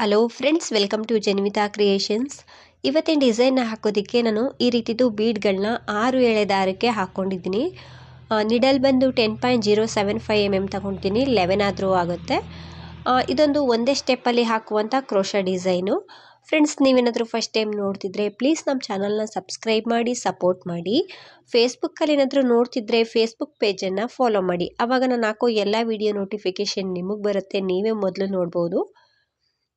Hello friends welcome to Janvitha creations ಇವತ್ತಿನ ಡಿಸೈನ್ನ ಹಾಕೋದಕ್ಕೆ ನಾನು ಈ ರೀತಿದು ಬೀಡ್ಗಳನ್ನ ಆರು ಎಳೆ ದಾರಕ್ಕೆ ಹಾಕ್ಕೊಂಡಿದ್ದೀನಿ ನಿಡಲ್ ಬಂದು ten point zero seven five M M ತಗೊಂಡಿದ್ದೀನಿ ಲೆವೆನ್ ಆದರೂ ಆಗುತ್ತೆ. ಇದೊಂದು ಒಂದೇ ಸ್ಟೆಪ್ಪಲ್ಲಿ ಹಾಕುವಂಥ ಕ್ರೋಶ ಡಿಸೈನು ಫ್ರೆಂಡ್ಸ್ ನೀವೇನಾದರೂ ಫಸ್ಟ್ ಟೈಮ್ ನೋಡ್ತಿದ್ರೆ ಪ್ಲೀಸ್ ನಮ್ಮ ಚಾನಲ್ನ ಸಬ್ಸ್ಕ್ರೈಬ್ ಮಾಡಿ ಸಪೋರ್ಟ್ ಮಾಡಿ. ಫೇಸ್ಬುಕ್ಕಲ್ಲಿ ಏನಾದರೂ ನೋಡ್ತಿದ್ರೆ ಫೇಸ್ಬುಕ್ ಪೇಜನ್ನು ಫಾಲೋ ಮಾಡಿ. ಆವಾಗ ನಾನು ಹಾಕೋ ಎಲ್ಲ ವಿಡಿಯೋ ನೋಟಿಫಿಕೇಷನ್ ನಿಮಗೆ ಬರುತ್ತೆ, ನೀವೇ ಮೊದಲು ನೋಡ್ಬೋದು.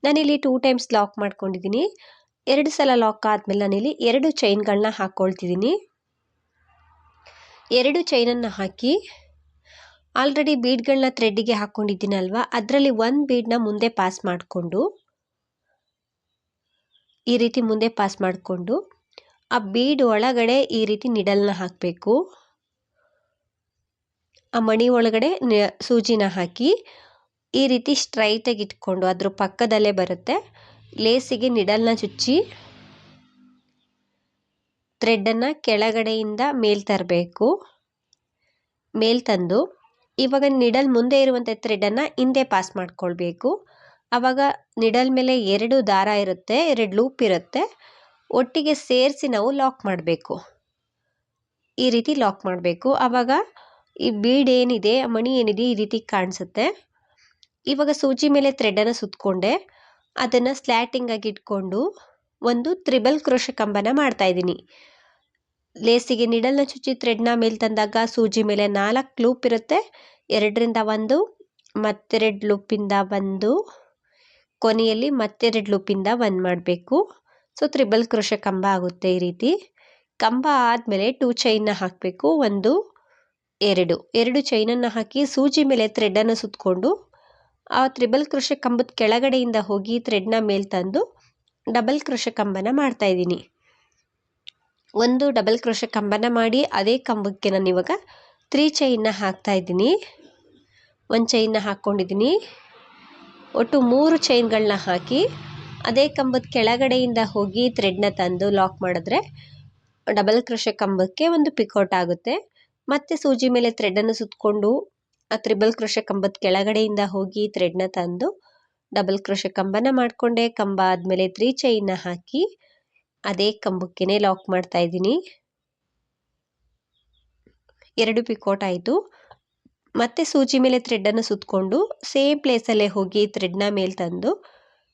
ನಾನಿಲ್ಲಿ ಟೂ ಟೈಮ್ಸ್ ಲಾಕ್ ಮಾಡ್ಕೊಂಡಿದ್ದೀನಿ ಎರಡು ಸಲ ಲಾಕ್ ಆದಮೇಲೆ ನಾನಿಲ್ಲಿ ಎರಡು ಚೈನ್ಗಳನ್ನ ಹಾಕ್ಕೊಳ್ತಿದ್ದೀನಿ ಎರಡು ಚೈನನ್ನು ಹಾಕಿ ಆಲ್ರೆಡಿ ಬೀಡ್ಗಳನ್ನ ಥ್ರೆಡ್ಡಿಗೆ ಹಾಕ್ಕೊಂಡಿದ್ದೀನಲ್ವಾ ಅದರಲ್ಲಿ ಒಂದು ಬೀಡನ್ನ ಮುಂದೆ ಪಾಸ್ ಮಾಡಿಕೊಂಡು, ಈ ರೀತಿ ಮುಂದೆ ಪಾಸ್ ಮಾಡಿಕೊಂಡು, ಆ ಬೀಡ್ ಒಳಗಡೆ ಈ ರೀತಿ ನಿಡಲ್ನ ಹಾಕಬೇಕು. ಆ ಮಣಿ ಒಳಗಡೆ ಸೂಜಿನ ಹಾಕಿ ಈ ರೀತಿ ಸ್ಟ್ರೈಟಾಗಿ ಇಟ್ಕೊಂಡು ಅದ್ರ ಪಕ್ಕದಲ್ಲೇ ಬರುತ್ತೆ. ಲೇಸಿಗೆ ನಿಡಲ್ನ ಚುಚ್ಚಿ ಥ್ರೆಡ್ಡನ್ನು ಕೆಳಗಡೆಯಿಂದ ಮೇಲ್ ತರಬೇಕು. ಮೇಲ್ ತಂದು ಇವಾಗ ನಿಡಲ್ ಮುಂದೆ ಇರುವಂಥ ಥ್ರೆಡನ್ನು ಹಿಂದೆ ಪಾಸ್ ಮಾಡ್ಕೊಳ್ಬೇಕು. ಆವಾಗ ನಿಡಲ್ ಮೇಲೆ ಎರಡು ದಾರ ಇರುತ್ತೆ, ಎರಡು ಲೂಪ್ ಇರುತ್ತೆ. ಒಟ್ಟಿಗೆ ಸೇರಿಸಿ ನಾವು ಲಾಕ್ ಮಾಡಬೇಕು. ಈ ರೀತಿ ಲಾಕ್ ಮಾಡಬೇಕು. ಆವಾಗ ಈ ಬೀಡ್ ಏನಿದೆ, ಮಣಿ ಏನಿದೆ ಈ ರೀತಿ ಕಾಣಿಸುತ್ತೆ. ಇವಾಗ ಸೂಜಿ ಮೇಲೆ ಥ್ರೆಡನ್ನು ಸುತ್ತಕೊಂಡೆ ಅದನ್ನು ಸ್ಲ್ಯಾಟಿಂಗಾಗಿ ಇಟ್ಕೊಂಡು ಒಂದು ತ್ರಿಬಲ್ ಕ್ರೋಶ ಕಂಬನ ಮಾಡ್ತಾ ಇದ್ದೀನಿ. ಲೇಸಿಗೆ ನಿಡಲ್ನ ಚುಚ್ಚಿ ಥ್ರೆಡ್ನ ಮೇಲೆ ತಂದಾಗ ಸೂಜಿ ಮೇಲೆ ನಾಲ್ಕು ಲೂಪ್ ಇರುತ್ತೆ. ಎರಡರಿಂದ ಒಂದು ಮತ್ತೆರಡು ಲೂಪಿಂದ ಒಂದು, ಕೊನೆಯಲ್ಲಿ ಮತ್ತೆರಡು ಲೂಪಿಂದ ಒಂದು ಮಾಡಬೇಕು. ಸೊ ತ್ರಿಬಲ್ ಕ್ರೋಶ ಕಂಬ ಆಗುತ್ತೆ ಈ ರೀತಿ. ಕಂಬ ಆದಮೇಲೆ ಟೂ ಚೈನ್ನ ಹಾಕಬೇಕು, ಒಂದು, ಎರಡು. ಎರಡು ಚೈನನ್ನು ಹಾಕಿ ಸೂಜಿ ಮೇಲೆ ಥ್ರೆಡನ್ನು ಸುತ್ತಕೊಂಡು ಆ ತ್ರಿಬಲ್ ಕೃಷಿ ಕಂಬದ ಕೆಳಗಡೆಯಿಂದ ಹೋಗಿ ಥ್ರೆಡ್ನ ಮೇಲೆ ತಂದು ಡಬಲ್ ಕೃಷ ಕಂಬನ ಮಾಡ್ತಾ ಇದ್ದೀನಿ. ಒಂದು ಡಬಲ್ ಕೃಷ ಕಂಬನ ಮಾಡಿ ಅದೇ ಕಂಬಕ್ಕೆ ನಾನು ಇವಾಗ ತ್ರೀ ಚೈನ್ನ ಹಾಕ್ತಾ ಇದ್ದೀನಿ. ಒಂದು ಚೈನ್ನ ಹಾಕ್ಕೊಂಡಿದ್ದೀನಿ. ಒಟ್ಟು ಮೂರು ಚೈನ್ಗಳನ್ನ ಹಾಕಿ ಅದೇ ಕಂಬದ ಕೆಳಗಡೆಯಿಂದ ಹೋಗಿ ಥ್ರೆಡ್ನ ತಂದು ಲಾಕ್ ಮಾಡಿದ್ರೆ ಡಬಲ್ ಕೃಷ ಕಂಬಕ್ಕೆ ಒಂದು ಪಿಕೌಟ್ ಆಗುತ್ತೆ. ಮತ್ತೆ ಸೂಜಿ ಮೇಲೆ ಥ್ರೆಡನ್ನು ಸುತ್ತಕೊಂಡು ಆ ತ್ರಿಬಲ್ ಕೃಷ ಕಂಬದ ಕೆಳಗಡೆಯಿಂದ ಹೋಗಿ ಥ್ರೆಡ್ನ ತಂದು ಡಬಲ್ ಕ್ರೋಶ ಕಂಬನ ಮಾಡಿಕೊಂಡೆ. ಕಂಬ ಆದಮೇಲೆ ತ್ರೀ ಚೈನ್ನ ಹಾಕಿ ಅದೇ ಕಂಬಕ್ಕೇ ಲಾಕ್ ಮಾಡ್ತಾ ಇದ್ದೀನಿ. ಎರಡು ಪಿಕೋಟ್ ಆಯಿತು. ಮತ್ತೆ ಸೂಜಿ ಮೇಲೆ ಥ್ರೆಡ್ಡನ್ನು ಸುತ್ತಕೊಂಡು ಸೇಮ್ ಪ್ಲೇಸಲ್ಲೇ ಹೋಗಿ ಥ್ರೆಡ್ನ ಮೇಲೆ ತಂದು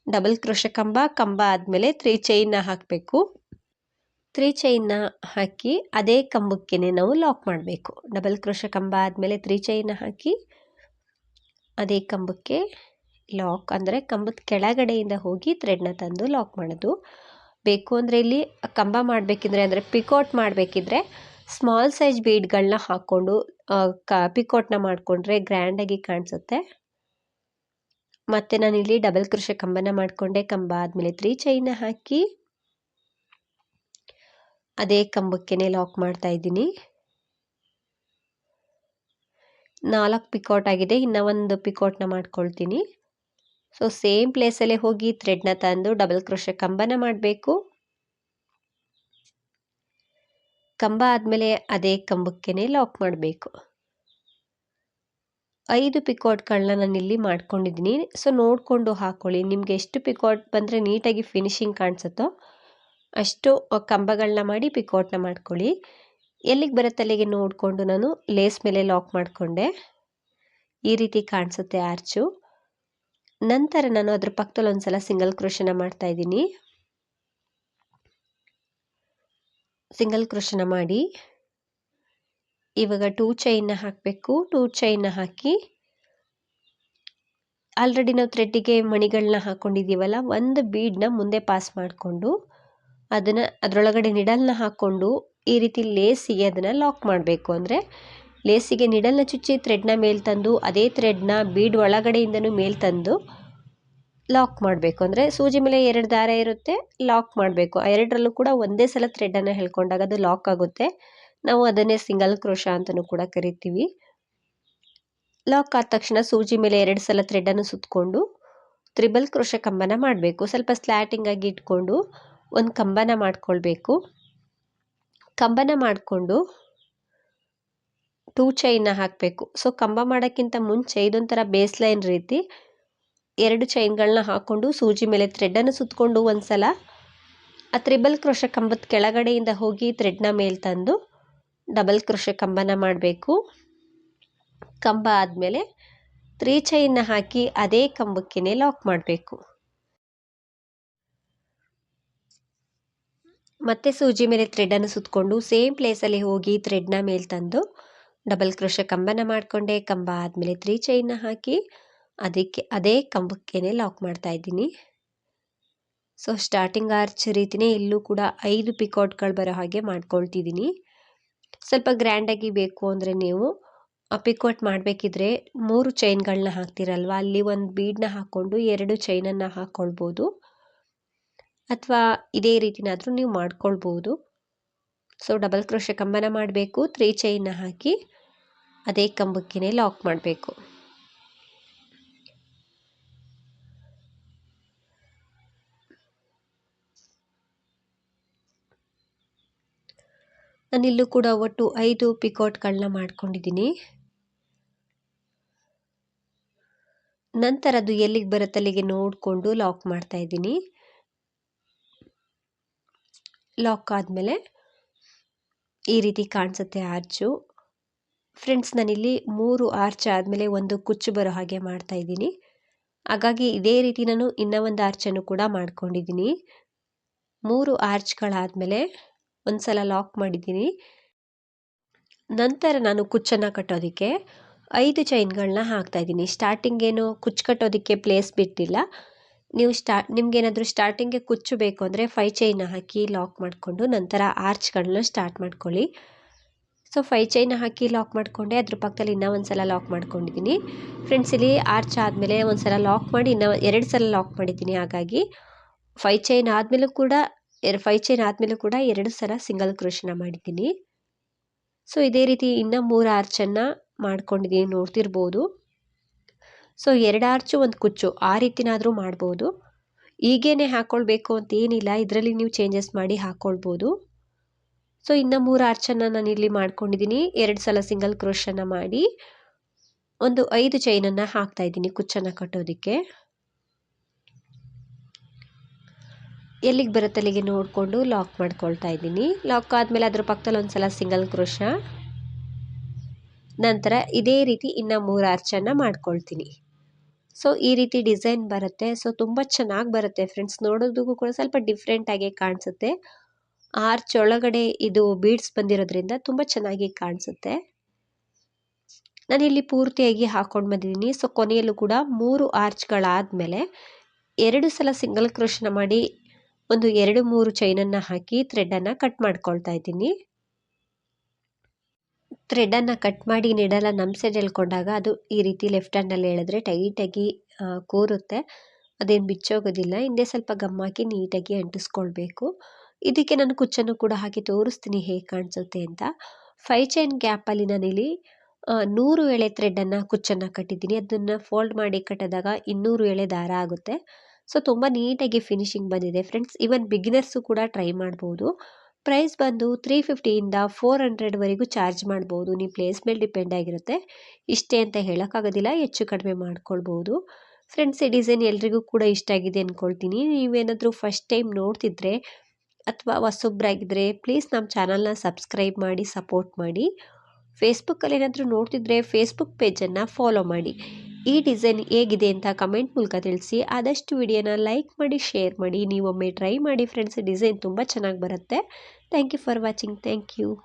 ಡಬಲ್ ಕ್ರೋಶ ಕಂಬ ಕಂಬ ಆದಮೇಲೆ ತ್ರೀ ಚೈನ್ನ ಹಾಕಬೇಕು. ತ್ರೀ ಚೈನ್ನ ಹಾಕಿ ಅದೇ ಕಂಬಕ್ಕೆ ನಾವು ಲಾಕ್ ಮಾಡಬೇಕು. ಡಬಲ್ ಕ್ರೋಶ ಕಂಬ ಆದಮೇಲೆ ತ್ರೀ ಚೈನ್ನ ಹಾಕಿ ಅದೇ ಕಂಬಕ್ಕೆ ಲಾಕ್ ಅಂದರೆ ಕಂಬದ ಕೆಳಗಡೆಯಿಂದ ಹೋಗಿ ಥ್ರೆಡ್ನ ತಂದು ಲಾಕ್ ಮಾಡೋದು. ಬೇಕು ಅಂದರೆ ಇಲ್ಲಿ ಕಂಬ ಮಾಡಬೇಕಿದ್ರೆ ಅಂದರೆ ಪಿಕೌಟ್ ಮಾಡಬೇಕಿದ್ರೆ ಸ್ಮಾಲ್ ಸೈಜ್ ಬೀಡ್ಗಳನ್ನ ಹಾಕ್ಕೊಂಡು ಕ, ಪಿಕೌಟ್ನ ಮಾಡಿಕೊಂಡ್ರೆ ಗ್ರ್ಯಾಂಡಾಗಿ ಕಾಣಿಸುತ್ತೆ. ಮತ್ತು ನಾನಿಲ್ಲಿ ಡಬಲ್ ಕೃಷಿ ಕಂಬನ ಮಾಡಿಕೊಂಡೆ. ಕಂಬ ಆದಮೇಲೆ ತ್ರೀ ಚೈನ ಹಾಕಿ ಅದೇ ಕಂಬಕ್ಕೇ ಲಾಕ್ ಮಾಡ್ತಾ ಇದ್ದೀನಿ. ನಾಲ್ಕು ಪಿಕೌಟ್ ಆಗಿದೆ, ಇನ್ನು ಒಂದು ಪಿಕೌಟ್ನ ಮಾಡ್ಕೊಳ್ತೀನಿ. ಸೊ ಸೇಮ್ ಪ್ಲೇಸಲ್ಲೇ ಹೋಗಿ ಥ್ರೆಡ್ನ ತಂದು ಡಬಲ್ ಕ್ರೋಶ ಕಂಬನ ಮಾಡಬೇಕು. ಕಂಬ ಆದಮೇಲೆ ಅದೇ ಕಂಬಕ್ಕೇ ಲಾಕ್ ಮಾಡಬೇಕು. ಐದು ಪಿಕೌಟ್ಗಳನ್ನ ಇಲ್ಲಿ ಮಾಡ್ಕೊಂಡಿದ್ದೀನಿ. ಸೊ ನೋಡಿಕೊಂಡು ಹಾಕ್ಕೊಳ್ಳಿ ನಿಮಗೆ ಎಷ್ಟು ಪಿಕೌಟ್ ಬಂದರೆ ನೀಟಾಗಿ ಫಿನಿಶಿಂಗ್ ಕಾಣಿಸುತ್ತೋ ಅಷ್ಟು ಕಂಬಗಳನ್ನ ಮಾಡಿ ಪಿಕೋಟ್ನ ಮಾಡ್ಕೊಳ್ಳಿ. ಎಲ್ಲಿಗೆ ಬರುತ್ತೆ ಅಲ್ಲಿಗೆ ನೋಡಿಕೊಂಡು ನಾನು ಲೇಸ್ ಮೇಲೆ ಲಾಕ್ ಮಾಡಿಕೊಂಡೆ. ಈ ರೀತಿ ಕಾಣಿಸುತ್ತೆ ಆರ್ಚು. ನಂತರ ನಾನು ಅದ್ರ ಪಕ್ಕದಲ್ಲಿ ಒಂದ್ಸಲ ಸಿಂಗಲ್ ಕ್ರೋಶನ ಮಾಡ್ತಾ ಇದ್ದೀನಿ. ಸಿಂಗಲ್ ಕ್ರೋಶನ ಮಾಡಿ. ಇವಾಗ ಟೂ ಚೈನ್ನ ಹಾಕಬೇಕು. ಟೂ ಚೈನ್ನ ಹಾಕಿ ಆಲ್ರೆಡಿ ನಾವು ಥ್ರೆಡ್ಡಿಗೆ ಮಣಿಗಳನ್ನ ಹಾಕ್ಕೊಂಡಿದ್ದೀವಲ್ಲ ಒಂದು ಬೀಡನ್ನ ಮುಂದೆ ಪಾಸ್ ಮಾಡಿಕೊಂಡು ಅದನ್ನು ಅದರೊಳಗಡೆ ನಿಡಲ್ನ ಹಾಕ್ಕೊಂಡು ಈ ರೀತಿ ಲೇಸಿಗೆ ಅದನ್ನು ಲಾಕ್ ಮಾಡಬೇಕು. ಅಂದರೆ ಲೇಸಿಗೆ ನಿಡಲ್ನ ಚುಚ್ಚಿ ಥ್ರೆಡ್ನ ಮೇಲೆ ತಂದು, ಅದೇ ಥ್ರೆಡ್ನ ಬೀಡ್ ಒಳಗಡೆಯಿಂದನೂ ಮೇಲೆ ತಂದು ಲಾಕ್ ಮಾಡಬೇಕು. ಅಂದರೆ ಸೂಜಿ ಮೇಲೆ ಎರಡು ದಾರ ಇರುತ್ತೆ ಲಾಕ್ ಮಾಡಬೇಕು. ಆ ಎರಡರಲ್ಲೂ ಕೂಡ ಒಂದೇ ಸಲ ಥ್ರೆಡನ್ನು ಹೇಳ್ಕೊಂಡಾಗ ಅದು ಲಾಕ್ ಆಗುತ್ತೆ. ನಾವು ಅದನ್ನೇ ಸಿಂಗಲ್ ಕ್ರೋಶ ಅಂತಲೂ ಕೂಡ ಕರಿತೀವಿ. ಲಾಕ್ ಆದ ತಕ್ಷಣ ಸೂಜಿ ಮೇಲೆ ಎರಡು ಸಲ ಥ್ರೆಡನ್ನು ಸುತ್ತಕೊಂಡು ತ್ರಿಬಲ್ ಕ್ರೋಶ ಕಂಬನ ಮಾಡಬೇಕು. ಸ್ವಲ್ಪ ಸ್ಲ್ಯಾಟಿಂಗಾಗಿ ಇಟ್ಕೊಂಡು ಒಂದು ಕಂಬನ ಮಾಡ್ಕೊಳ್ಬೇಕು. ಕಂಬನ ಮಾಡಿಕೊಂಡು ಟೂ ಚೈನ್ನ ಹಾಕಬೇಕು. ಸೊ ಕಂಬ ಮಾಡೋಕ್ಕಿಂತ ಮುಂಚೆ ಇದೊಂಥರ ಬೇಸ್ ಲೈನ್ ರೀತಿ ಎರಡು ಚೈನ್ಗಳನ್ನ ಹಾಕ್ಕೊಂಡು ಸೂಜಿ ಮೇಲೆ ಥ್ರೆಡ್ಡನ್ನು ಸುತ್ತಕೊಂಡು ಒಂದು ಸಲ ಆ ತ್ರಿಬಲ್ ಕ್ರೋಶ ಕಂಬದ ಕೆಳಗಡೆಯಿಂದ ಹೋಗಿ ಥ್ರೆಡ್ನ ಮೇಲೆ ತಂದು ಡಬಲ್ ಕ್ರೋಶ ಕಂಬನ ಮಾಡಬೇಕು. ಕಂಬ ಆದಮೇಲೆ ತ್ರೀ ಚೈನ್ನ ಹಾಕಿ ಅದೇ ಕಂಬಕ್ಕೇ ಲಾಕ್ ಮಾಡಬೇಕು. ಮತ್ತೆ ಸೂಜಿ ಮೇಲೆ ಥ್ರೆಡನ್ನು ಸುತ್ತಕೊಂಡು ಸೇಮ್ ಪ್ಲೇಸಲ್ಲಿ ಹೋಗಿ ಥ್ರೆಡ್ನ ಮೇಲೆ ತಂದು ಡಬಲ್ ಕ್ರೋಶ ಕಂಬನ ಮಾಡಿಕೊಂಡೆ. ಕಂಬ ಆದಮೇಲೆ ತ್ರೀ ಚೈನ್ನ ಹಾಕಿ ಅದಕ್ಕೆ, ಅದೇ ಕಂಬಕ್ಕೇ ಲಾಕ್ ಮಾಡ್ತಾ ಇದ್ದೀನಿ. ಸೊ ಸ್ಟಾರ್ಟಿಂಗ್ ಆರ್ಚ್ ರೀತಿಯೇ ಇಲ್ಲೂ ಕೂಡ ಐದು ಪಿಕೌಟ್ಗಳು ಬರೋ ಹಾಗೆ ಮಾಡ್ಕೊಳ್ತಿದ್ದೀನಿ. ಸ್ವಲ್ಪ ಗ್ರ್ಯಾಂಡಾಗಿ ಬೇಕು ಅಂದರೆ ನೀವು ಪಿಕೌಟ್ ಮಾಡಬೇಕಿದ್ರೆ ಮೂರು ಚೈನ್ಗಳನ್ನ ಹಾಕ್ತೀರಲ್ವ? ಅಲ್ಲಿ ಒಂದು ಬೀಡನ್ನ ಹಾಕ್ಕೊಂಡು ಎರಡು ಚೈನನ್ನು ಹಾಕ್ಕೊಳ್ಬೋದು ಅಥವಾ ಇದೇ ರೀತಿನಾದರೂ ನೀವು ಮಾಡ್ಕೊಳ್ಬೋದು. ಸೊ ಡಬಲ್ ಕ್ರೋಶ ಕಂಬನ ಮಾಡಬೇಕು ತ್ರೀ ಚೈನ್ನ ಹಾಕಿ ಅದೇ ಕಂಬಕ್ಕೆ ಲಾಕ್ ಮಾಡಬೇಕು. ನಾನಿಲ್ಲೂ ಕೂಡ ಒಟ್ಟು ಐದು ಪಿಕೋಟ್ಗಳನ್ನ ಮಾಡ್ಕೊಂಡಿದ್ದೀನಿ. ನಂತರ ಅದು ಎಲ್ಲಿಗೆ ಬರುತ್ತೆ ಅಲ್ಲಿಗೆ ನೋಡಿಕೊಂಡು ಲಾಕ್ ಮಾಡ್ತಾ ಇದ್ದೀನಿ. ಲಾಕ್ ಆದಮೇಲೆ ಈ ರೀತಿ ಕಾಣಿಸುತ್ತೆ ಆರ್ಚು ಫ್ರೆಂಡ್ಸ್ ನಾನಿಲ್ಲಿ ಮೂರು ಆರ್ಚ್ ಆದಮೇಲೆ ಒಂದು ಕುಚ್ಚು ಬರೋ ಹಾಗೆ ಮಾಡ್ತಾ ಇದ್ದೀನಿ. ಹಾಗಾಗಿ ಇದೇ ರೀತಿ ನಾನು ಇನ್ನೂ ಒಂದು ಆರ್ಚನ್ನು ಕೂಡ ಮಾಡ್ಕೊಂಡಿದ್ದೀನಿ. ಮೂರು ಆರ್ಚ್ಗಳಾದಮೇಲೆ ಒಂದು ಸಲ ಲಾಕ್ ಮಾಡಿದ್ದೀನಿ. ನಂತರ ನಾನು ಕುಚ್ಚನ್ನು ಕಟ್ಟೋದಕ್ಕೆ ಐದು ಚೈನ್ಗಳನ್ನ ಹಾಕ್ತಾಯಿದ್ದೀನಿ ಸ್ಟಾರ್ಟಿಂಗ್ ಏನು ಕುಚ್ಚು ಕಟ್ಟೋದಕ್ಕೆ ಪ್ಲೇಸ್ ಬಿಟ್ಟಿಲ್ಲ. ನೀವು ಸ್ಟಾ ನಿಮಗೇನಾದರೂ ಸ್ಟಾರ್ಟಿಂಗ್ಗೆ ಕುಚ್ಚು ಬೇಕು ಅಂದರೆ ಫೈ ಚೈನ ಹಾಕಿ ಲಾಕ್ ಮಾಡಿಕೊಂಡು ನಂತರ ಆರ್ಚ್ಗಳನ್ನ ಸ್ಟಾರ್ಟ್ ಮಾಡ್ಕೊಳ್ಳಿ. ಸೊ ಫೈ ಚೈನ ಹಾಕಿ ಲಾಕ್ ಮಾಡಿಕೊಂಡೆ, ಅದ್ರ ಪಕ್ಕದಲ್ಲಿ ಇನ್ನೂ ಒಂದು ಸಲ ಲಾಕ್ ಮಾಡ್ಕೊಂಡಿದ್ದೀನಿ ಫ್ರೆಂಡ್ಸ್ ಇಲ್ಲಿ ಆರ್ಚ್ ಆದಮೇಲೆ ಒಂದು ಸಲ ಲಾಕ್ ಮಾಡಿ, ಇನ್ನೂ ಎರಡು ಸಲ ಲಾಕ್ ಮಾಡಿದ್ದೀನಿ ಹಾಗಾಗಿ ಫೈ ಚೈನ್ ಆದಮೇಲೂ ಕೂಡ ಎರಡು ಫೈ ಚೈನ್ ಆದಮೇಲೂ ಕೂಡ ಎರಡು ಸಲ ಸಿಂಗಲ್ ಕ್ರೋಶನ ಮಾಡಿದ್ದೀನಿ ಸೊ ಇದೇ ರೀತಿ ಇನ್ನೂ ಮೂರು ಆರ್ಚನ್ನು ಮಾಡ್ಕೊಂಡಿದ್ದೀನಿ ನೋಡ್ತಿರ್ಬೋದು. ಸೊ ಎರಡು ಆರ್ಚು ಒಂದು ಕುಚ್ಚು, ಆ ರೀತಿನಾದರೂ ಮಾಡ್ಬೋದು. ಈಗೇನೆ ಹಾಕ್ಕೊಳ್ಬೇಕು ಅಂತ ಏನಿಲ್ಲ, ಇದರಲ್ಲಿ ನೀವು ಚೇಂಜಸ್ ಮಾಡಿ ಹಾಕ್ಕೊಳ್ಬೋದು ಸೊ ಇನ್ನು ಮೂರು ಆರ್ಚನ್ನು ನಾನು ಇಲ್ಲಿ ಮಾಡ್ಕೊಂಡಿದ್ದೀನಿ ಎರಡು ಸಲ ಸಿಂಗಲ್ ಕ್ರೋಶನ್ನು ಮಾಡಿ ಒಂದು ಐದು ಚೈನನ್ನು ಹಾಕ್ತಾ ಇದ್ದೀನಿ ಕುಚ್ಚನ್ನು ಕಟ್ಟೋದಕ್ಕೆ. ಎಲ್ಲಿಗೆ ಬರುತ್ತೆ ಅಲ್ಲಿಗೆ ನೋಡಿಕೊಂಡು ಲಾಕ್ ಮಾಡ್ಕೊಳ್ತಾ ಇದ್ದೀನಿ. ಲಾಕ್ ಆದಮೇಲೆ ಅದ್ರ ಪಕ್ಕದಲ್ಲಿ ಒಂದು ಸಲ ಸಿಂಗಲ್ ಕ್ರೋಶ ನಂತರ ಇದೇ ರೀತಿ ಇನ್ನು ಮೂರು ಆರ್ಚನ್ನು ಮಾಡ್ಕೊಳ್ತೀನಿ. ಸೊ ಈ ರೀತಿ ಡಿಸೈನ್ ಬರುತ್ತೆ. ಸೊ ತುಂಬ ಚೆನ್ನಾಗಿ ಬರುತ್ತೆ ಫ್ರೆಂಡ್ಸ್ ನೋಡೋದಕ್ಕೂ ಕೂಡ ಸ್ವಲ್ಪ ಡಿಫ್ರೆಂಟಾಗಿ ಕಾಣಿಸುತ್ತೆ. ಆರ್ಚ್ ಒಳಗಡೆ ಇದು ಬೀಡ್ಸ್ ಬಂದಿರೋದ್ರಿಂದ ತುಂಬ ಚೆನ್ನಾಗಿ ಕಾಣಿಸುತ್ತೆ. ನಾನು ಇಲ್ಲಿ ಪೂರ್ತಿಯಾಗಿ ಹಾಕೊಂಡು ಬಂದಿದ್ದೀನಿ. ಸೊ ಕೊನೆಯಲ್ಲೂ ಕೂಡ ಮೂರು ಆರ್ಚ್ಗಳಾದಮೇಲೆ ಎರಡು ಸಲ ಸಿಂಗಲ್ ಕ್ರೋಶನ ಮಾಡಿ ಒಂದು ಎರಡು ಮೂರು ಚೈನನ್ನು ಹಾಕಿ ಥ್ರೆಡನ್ನು ಕಟ್ ಮಾಡ್ಕೊಳ್ತಾ ಇದ್ದೀನಿ. ಥ್ರೆಡನ್ನು ಕಟ್ ಮಾಡಿ ನೀಡಲ್ಲ ನಮ್ಮ ಸೈಡ್ ಎಳ್ಕೊಂಡಾಗ ಅದು ಈ ರೀತಿ ಲೆಫ್ಟ್ ಹ್ಯಾಂಡಲ್ಲಿ ಎಳೆದ್ರೆ ಟೈಟಾಗಿ ಕೂರುತ್ತೆ. ಅದೇನು ಬಿಚ್ಚೋಗೋದಿಲ್ಲ. ಹಿಂದೆ ಸ್ವಲ್ಪ ಗಮ್ ಹಾಕಿ ನೀಟಾಗಿ ಅಂಟಿಸ್ಕೊಳ್ಬೇಕು. ಇದಕ್ಕೆ ನಾನು ಕುಚ್ಚನ್ನು ಕೂಡ ಹಾಕಿ ತೋರಿಸ್ತೀನಿ ಹೇಗೆ ಕಾಣಿಸುತ್ತೆ ಅಂತ. ಫೈ ಚೈನ್ ಗ್ಯಾಪಲ್ಲಿ ನಾನಿಲ್ಲಿ ನೂರು ಎಳೆ ಥ್ರೆಡನ್ನು ಕುಚ್ಚನ್ನು ಕಟ್ಟಿದ್ದೀನಿ. ಅದನ್ನು ಫೋಲ್ಡ್ ಮಾಡಿ ಕಟ್ಟಿದಾಗ ಇನ್ನೂರು ಎಳೆ ದಾರ ಆಗುತ್ತೆ. ಸೊ ತುಂಬ ನೀಟಾಗಿ ಫಿನಿಶಿಂಗ್ ಬಂದಿದೆ. ಫ್ರೆಂಡ್ಸ್ ಈವನ್ ಬಿಗಿನರ್ಸು ಕೂಡ ಟ್ರೈ ಮಾಡ್ಬೋದು. ಪ್ರೈಸ್ ಬಂದು ತ್ರೀ ಫಿಫ್ಟಿಯಿಂದ ಫೋರ್ ಹಂಡ್ರೆಡ್ವರೆಗೂ ಚಾರ್ಜ್ ಮಾಡ್ಬೋದು. ನಿಮ್ಮ ಪ್ಲೇಸ್ ಮೇಲೆ ಡಿಪೆಂಡ್ ಆಗಿರುತ್ತೆ. ಇಷ್ಟೇ ಅಂತ ಹೇಳೋಕ್ಕಾಗೋದಿಲ್ಲ, ಹೆಚ್ಚು ಕಡಿಮೆ ಮಾಡ್ಕೊಳ್ಬೋದು. ಫ್ರೆಂಡ್ಸ್ ಈ ಡಿಸೈನ್ ಎಲ್ರಿಗೂ ಕೂಡ ಇಷ್ಟ ಆಗಿದೆ ಅಂದ್ಕೊಳ್ತೀನಿ ನೀವೇನಾದರೂ ಫಸ್ಟ್ ಟೈಮ್ ನೋಡ್ತಿದ್ರೆ ಅಥವಾ ಹೊಸೊಬ್ಬರಾಗಿದ್ದರೆ ಪ್ಲೀಸ್ ನಮ್ಮ ಚಾನಲ್ನ ಸಬ್ಸ್ಕ್ರೈಬ್ ಮಾಡಿ ಸಪೋರ್ಟ್ ಮಾಡಿ. ಫೇಸ್ಬುಕ್ಕಲ್ಲಿ ಏನಾದರೂ ನೋಡ್ತಿದ್ರೆ ಫೇಸ್ಬುಕ್ ಪೇಜನ್ನು ಫಾಲೋ ಮಾಡಿ. ಈ ಡಿಸೈನ್ ಹೇಗಿದೆ ಅಂತ ಕಮೆಂಟ್ ಮೂಲಕ ತಿಳಿಸಿ. ಆದಷ್ಟು ವಿಡಿಯೋನ ಲೈಕ್ ಮಾಡಿ, ಶೇರ್ ಮಾಡಿ. ನೀವೊಮ್ಮೆ ಟ್ರೈ ಮಾಡಿ, ಫ್ರೆಂಡ್ಸ್. ಡಿಸೈನ್ ತುಂಬ ಚೆನ್ನಾಗಿ ಬರುತ್ತೆ. Thank you for watching. Thank you.